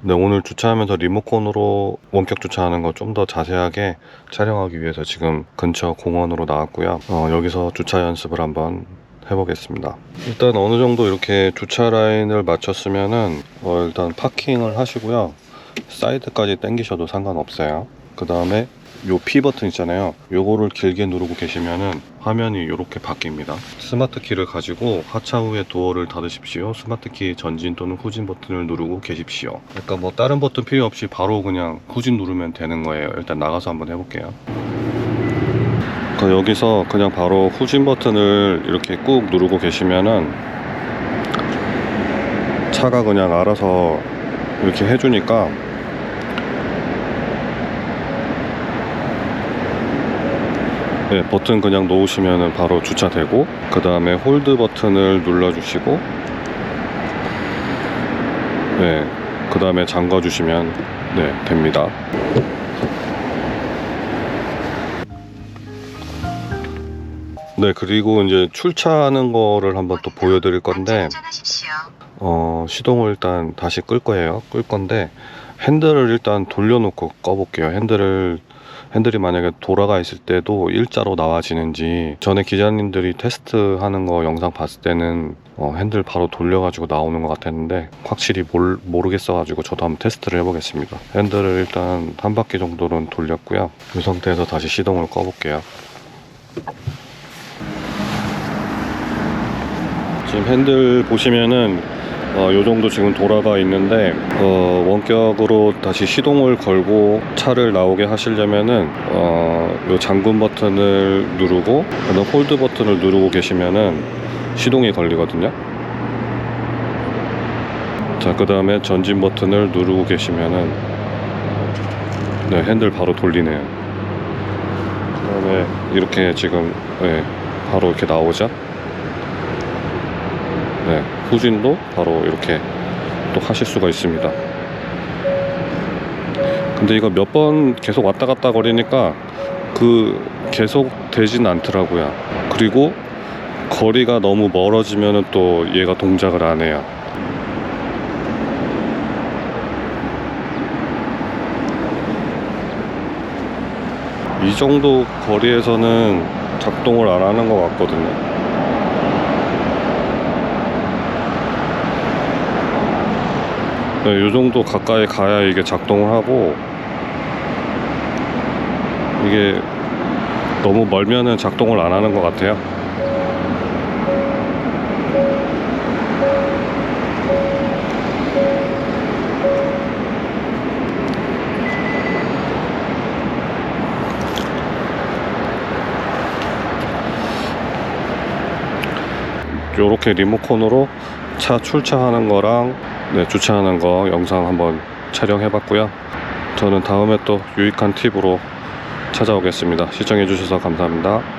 네, 오늘 주차하면서 리모컨으로 원격 주차하는 거 좀 더 자세하게 촬영하기 위해서 지금 근처 공원으로 나왔고요. 어, 여기서 주차 연습을 한번 해보겠습니다. 일단 어느 정도 이렇게 주차 라인을 맞췄으면은 어, 일단 파킹을 하시고요. 사이드까지 당기셔도 상관없어요. 그 다음에 요 P 버튼 있잖아요. 요거를 길게 누르고 계시면은 화면이 이렇게 바뀝니다. 스마트 키를 가지고 하차 후에 도어를 닫으십시오. 스마트 키 전진 또는 후진 버튼을 누르고 계십시오. 그러니까 뭐 다른 버튼 필요 없이 바로 그냥 후진 누르면 되는 거예요. 일단 나가서 한번 해볼게요. 그러니까 여기서 그냥 바로 후진 버튼을 이렇게 꾹 누르고 계시면은 차가 그냥 알아서 이렇게 해주니까 네, 버튼 그냥 놓으시면 바로 주차되고 그 다음에 홀드 버튼을 눌러주시고 네, 그 다음에 잠궈주시면 네, 됩니다. 네, 그리고 이제 출차하는 거를 한번 또 보여드릴 건데. 어, 시동을 일단 다시 끌 거예요. 끌 건데 핸들을 일단 돌려놓고 꺼볼게요. 핸들을 핸들이 만약에 돌아가 있을 때도 일자로 나와지는지 전에 기자님들이 테스트하는 거 영상 봤을 때는 어, 핸들 바로 돌려가지고 나오는 것 같았는데 확실히 몰, 모르겠어가지고 저도 한번 테스트를 해보겠습니다. 핸들을 일단 한 바퀴 정도는 돌렸고요. 이 상태에서 다시 시동을 꺼볼게요. 지금 핸들 보시면은 어, 요 정도 지금 돌아가 있는데 어, 원격으로 다시 시동을 걸고 차를 나오게 하시려면은 어, 요 잠금 버튼을 누르고 그다음 홀드 버튼을 누르고 계시면은 시동이 걸리거든요. 자, 그 다음에 전진 버튼을 누르고 계시면은 네, 핸들 바로 돌리네요. 그 다음에 이렇게 지금 네, 바로 이렇게 나오죠. 네, 후진도 바로 이렇게 또 하실 수가 있습니다. 근데 이거 몇 번 계속 왔다 갔다 거리니까 그 계속 되진 않더라고요. 그리고 거리가 너무 멀어지면은 또 얘가 동작을 안 해요. 이 정도 거리에서는 작동을 안 하는 것 같거든요. 네, 이 정도 가까이 가야 이게 작동을 하고 이게 너무 멀면은 작동을 안 하는 것 같아요. 요렇게 리모컨으로 차 출차하는 거랑 네, 주차하는 거 영상 한번 촬영해 봤고요. 저는 다음에 또 유익한 팁으로 찾아오겠습니다. 시청해 주셔서 감사합니다.